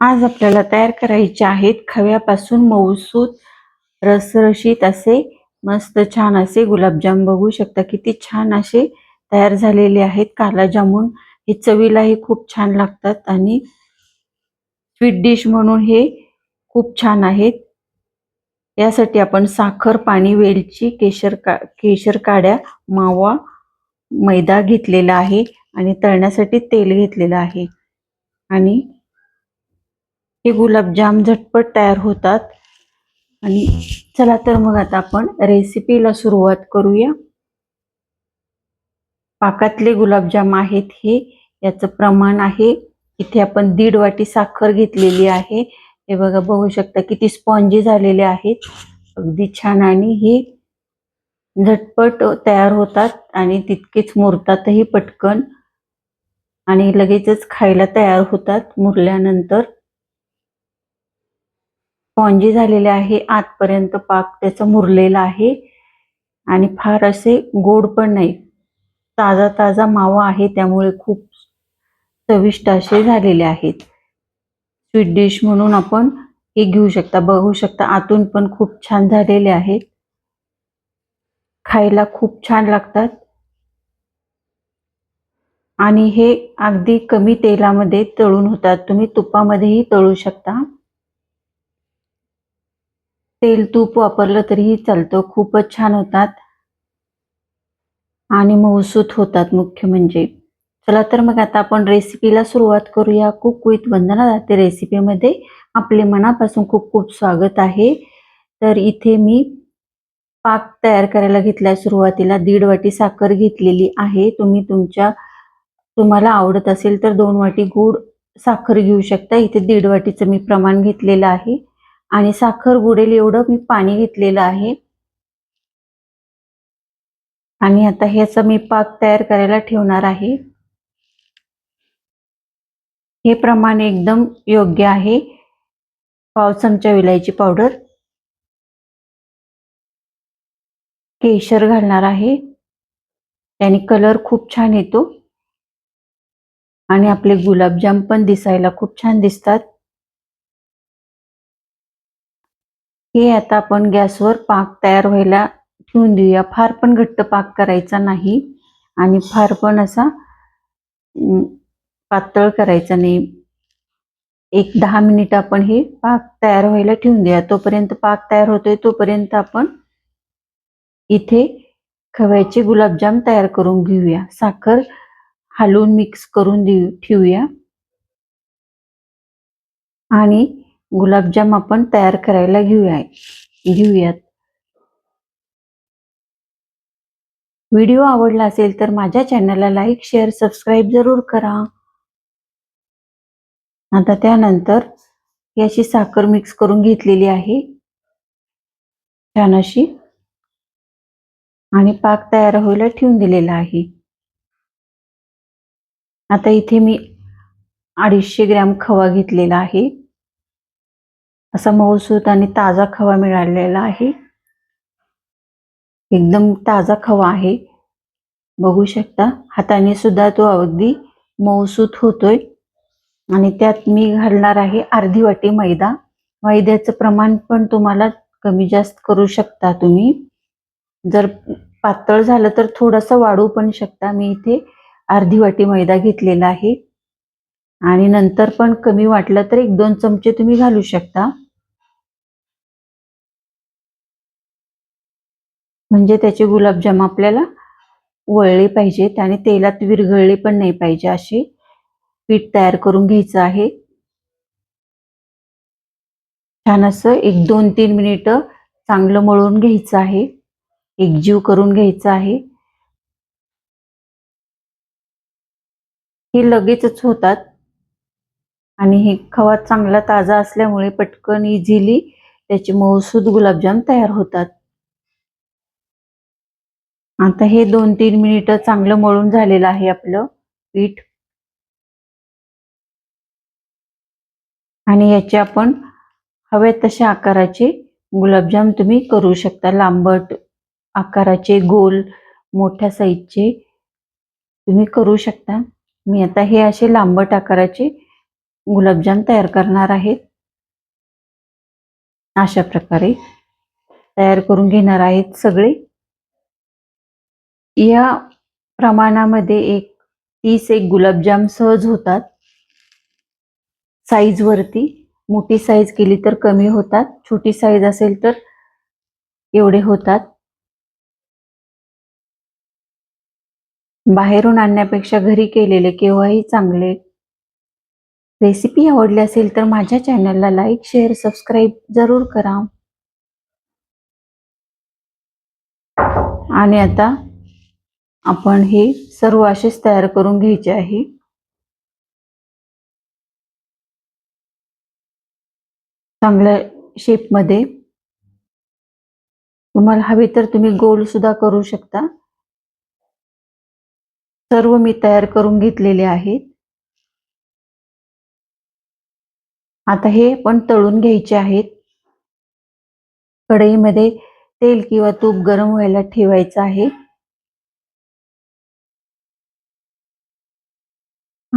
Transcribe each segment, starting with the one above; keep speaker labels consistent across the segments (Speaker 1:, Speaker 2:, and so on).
Speaker 1: आज आपल्याला तयार करायचे आहेत खव्यापासून मऊसूत रसरशीत असे मस्त छान असे गुलाबजाम. बघू शकता किती छान असे तयार झालेले आहेत. काला जामून हे चवीलाही खूप छान लागतात आणि स्वीट डिश म्हणून हे खूप छान आहेत. यासाठी आपण साखर पाणी वेलची केशर का केशर काड्या मावा मैदा घेतलेला आहे आणि तळण्यासाठी तेल घेतलेलं आहे. आणि हे गुलाबजाम झटपट तयार होतात. आणि चला तर मग आता आपण रेसिपीला सुरुवात करूया. पाकातले गुलाबजाम आहेत हे. याचं प्रमाण आहे. इथे आपण दीड वाटी साखर घेतलेली आहे. हे बघा बघू शकता किती स्पॉन्जी झालेले आहेत. अगदी छान आणि हे झटपट तयार होतात आणि तितकेच मुरतातही पटकन आणि लगेचच खायला तयार होतात मुरल्यानंतर. स्पॉन्जी झालेले आहे आतपर्यंत पाक त्याचा मुरलेला आहे. आणि फार असे गोड पण नाही. ताजा ताजा मावा आहे त्यामुळे खूप चविष्ट असे झालेले आहेत. स्वीट डिश म्हणून आपण हे घेऊ शकता बघू शकता. आतून पण खूप छान झालेले आहेत खायला खूप छान लागतात. आणि हे अगदी कमी तेलामध्ये तळून होतात. तुम्ही तुपामध्येही तळू शकता. तेल तूप वापरलं तरीही चालतं. खूपच छान होतात. आणि मऊसूत होतात मुख्य म्हणजे. चला तर मग आता आपण रेसिपीला सुरुवात करूया. कुक विथ वंदना जाते रेसिपीमध्ये आपले मनापासून खूप खूप स्वागत आहे. तर इथे मी पाक तयार करायला घेतलाय. सुरुवातीला दीड वाटी साखर घेतलेली आहे. तुम्ही तुमच्या तुम्हाला आवडत असेल तर दोन वाटी गूळ साखर घेऊ शकता. इथे दीड वाटीचं मी प्रमाण घेतलेलं आहे. आणि साखर बुडेल एवढं मी पाणी घेतलेलं आहे. आणि आता ह्याचा मी पाक तयार करायला ठेवणार आहे. हे प्रमाण एकदम योग्य आहे. पाव चमचा विलायची पावडर. केशर घालणार आहे. त्याने कलर खूप छान येतो. आणि आपले गुलाबजाम पण दिसायला खूप छान दिसतात. हे आता आपण गॅसवर पाक तयार व्हायला ठेवून देऊया. फार पण घट्ट पाक करायचा नाही आणि फार पण असा पातळ करायचा नाही. एक दहा मिनिट आपण हे पाक तयार व्हायला ठेवून देऊया. तोपर्यंत पाक तयार होतोय तोपर्यंत आपण इथे खव्याचे गुलाबजाम तयार करून घेऊया. साखर हलवून मिक्स करून देऊ ठेवूया. आणि गुलाबजाम आपण तयार करायला घेऊया. घेऊयात. व्हिडिओ आवडला असेल तर माझ्या चॅनलला लाईक शेअर सबस्क्राईब जरूर करा. आता त्यानंतर याची साखर मिक्स करून घेतलेली आहे. छान अशी आणि पाक तयार व्हायला ठेवून दिलेला आहे. आता इथे मी अडीचशे ग्रॅम खवा घेतलेला आहे. असा मऊसूत आणि ताजा खवा मिळालेला आहे. एकदम ताजा खवा आहे. बघू शकता हाताने सुद्धा तो अगदी मऊसूत होतोय. आणि त्यात मी घालणार आहे अर्धी वाटी मैदा. मैद्याचं प्रमाण पण तुम्हाला कमी जास्त करू शकता तुम्ही. जर पातळ झालं तर थोडंसं वाढू पण शकता. मी इथे अर्धी वाटी मैदा घेतलेला आहे. आणि नंतर पण कमी वाटलं तर एक दोन चमचे तुम्ही घालू शकता. म्हणजे त्याचे गुलाबजाम आपल्याला वळले पाहिजेत आणि तेलात विरघळले पण नाही पाहिजे असे पीठ तयार करून घ्यायचं आहे. छान असं एक दोन तीन मिनिटं चांगलं मळून घ्यायचं आहे. एकजीव करून घ्यायचं आहे. हे लगेचच होतात. आणि हे खवा चांगला ताजा असल्यामुळे पटकन इझिली त्याचे मऊसूद गुलाबजाम तयार होतात. आता हे दोन तीन मिनिटं चांगलं मळून झालेलं आहे आपलं पीठ. आणि याचे आपण हवे तशा आकाराचे गुलाबजाम तुम्ही करू शकता. लांबट आकाराचे गोल मोठ्या साईजचे तुम्ही करू शकता. मी आता हे असे लांबट आकाराचे गुलाबजाम तयार करणार आहेत अशा प्रकारे तयार करून घेणार आहेत सगळे. या प्रमाणामध्ये एक तीस एक गुलाबजाम सहज होतात. साईजवरती मोठी साईज केली तर कमी होतात. छोटी साईज असेल तर एवढे होतात. बाहेरून आणण्यापेक्षा घरी केलेले केव्हाही चांगले रेसिपी आवडली असेल तर माझ्या चॅनलला लाईक शेअर सबस्क्राईब जरूर करा. आणि आता आपण हे सर्व असेच तयार करून घ्यायचे आहे. चांगल्या शेपमध्ये तुम्हाला हवे तर तुम्ही गोल सुद्धा करू शकता. सर्व मी तयार करून घेतलेले आहेत. आता हे पण तळून घ्यायचे आहेत. कढईमध्ये तेल किंवा तूप गरम व्हायला ठेवायचं आहे.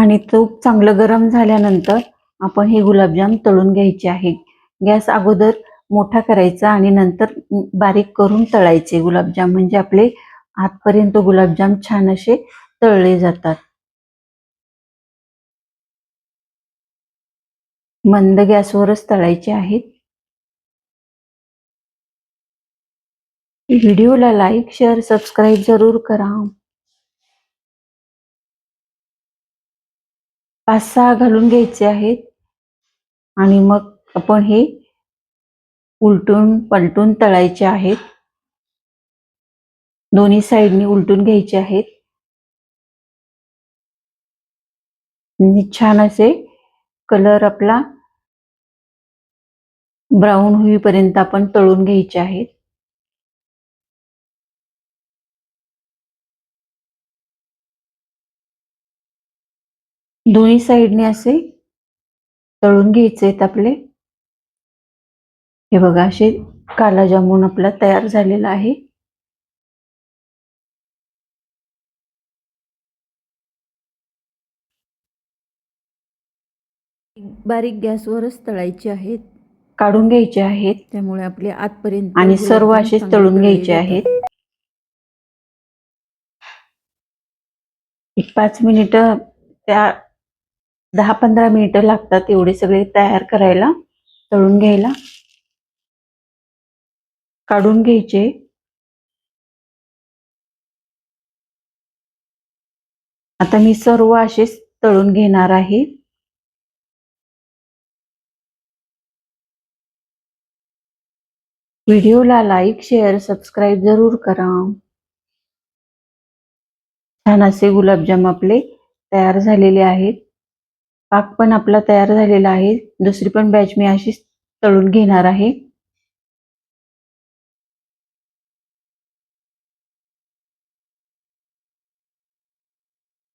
Speaker 1: आणि तूप चांगलं गरम झाल्यानंतर आपण हे गुलाबजाम तळून घ्यायचे आहे. गॅस अगोदर मोठा करायचा आणि नंतर बारीक करून तळायचे. गुलाबजाम म्हणजे आपले आतपर्यंत गुलाबजाम छान असे तळले जातात. मंद गॅसवरच तळायचे आहेत. व्हिडिओला लाईक शेअर सबस्क्राईब जरूर करा. पाच सहा घालून घ्यायचे आहेत. आणि मग आपण हे उलटून पलटून तळायचे आहेत. दोन्ही साईडनी उलटून घ्यायचे आहेत. आणि छान असे कलर आपला ब्राऊन होईपर्यंत आपण तळून घ्यायचे आहेत. दोन्ही साईडने असे तळून घ्यायचे आहेत आपले. हे बघा असे काला जामून आपला तयार झालेला आहे. बारीक गॅसवरच तळायचे आहेत. काढून घ्यायचे आहेत.
Speaker 2: त्यामुळे आपले आतपर्यंत
Speaker 1: आणि सर्व असेच तळून घ्यायचे. आहेत. एक पाच मिनिटं त्या दहा पंधरा मिनिटं लागतात एवढे सगळे तयार करायला तळून घ्यायला. काढून घ्यायचे. आता मी सर्व असेच तळून घेणार आहे. व्हिडिओला लाईक शेअर सबस्क्राईब जरूर करा. छान असे गुलाबजाम आपले तयार झालेले आहेत. पाक पण आपला तयार झालेला आहे. दुसरी पण बॅच मी अशीच तळून घेणार आहे.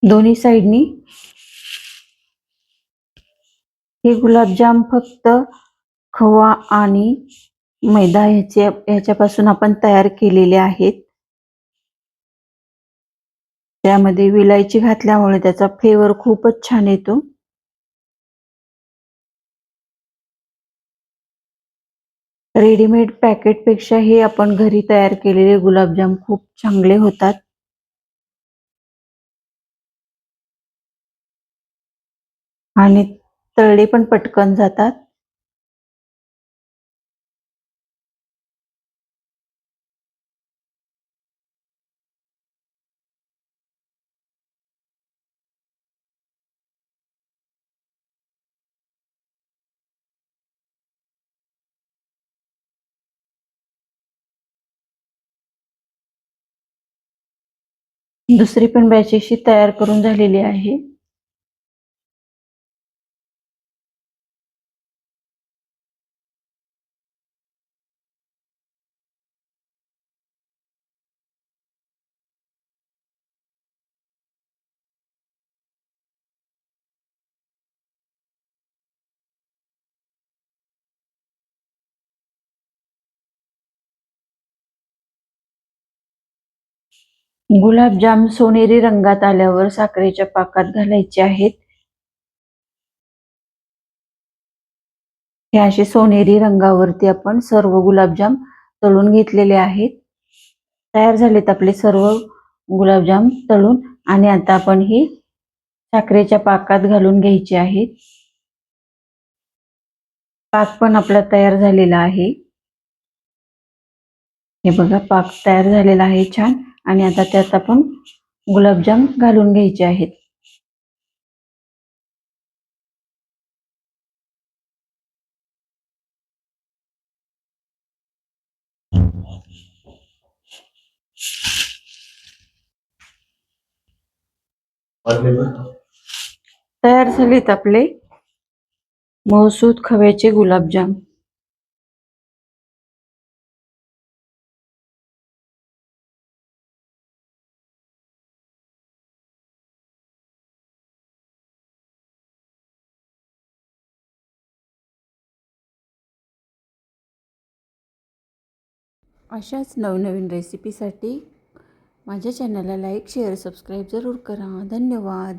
Speaker 1: दोन्ही साईडनी हे गुलाबजाम फक्त खवा आणि मैदा ह्याचे ह्याच्यापासून आपण तयार केलेले आहेत. त्यामध्ये विलायची घातल्यामुळे त्याचा फ्लेवर खूपच छान येतो. रेडीमेड पॅकेटपेक्षा हे आपण घरी तयार केलेले गुलाबजाम खूप चांगले होतात. आणि तळले पण पटकन जातात. दुसरी पण बॅच अशी तयार करून झालेली आहे. गुलाबजाम सोनेरी रंगात आल्यावर साखरेच्या पाकात घालायचे आहेत. हे असे सोनेरी रंगावरती आपण सर्व गुलाबजाम तळून घेतलेले आहेत. तयार झालेत आपले सर्व गुलाबजाम तळून आणि आता आपण ही साखरेच्या पाकात घालून घ्यायचे आहेत. पाक पण आपला तयार झालेला आहे. हे बघा पाक तयार झालेला आहे छान. आणि आता त्यात आपण गुलाबजाम घालून घ्यायचे आहेत. तयार झालेत आपले मौसूद खव्याचे गुलाबजाम.
Speaker 2: अशाच नवनवीन रेसिपीसाठी माझ्या चॅनलला लाईक शेअर सबस्क्राईब जरूर करा. धन्यवाद.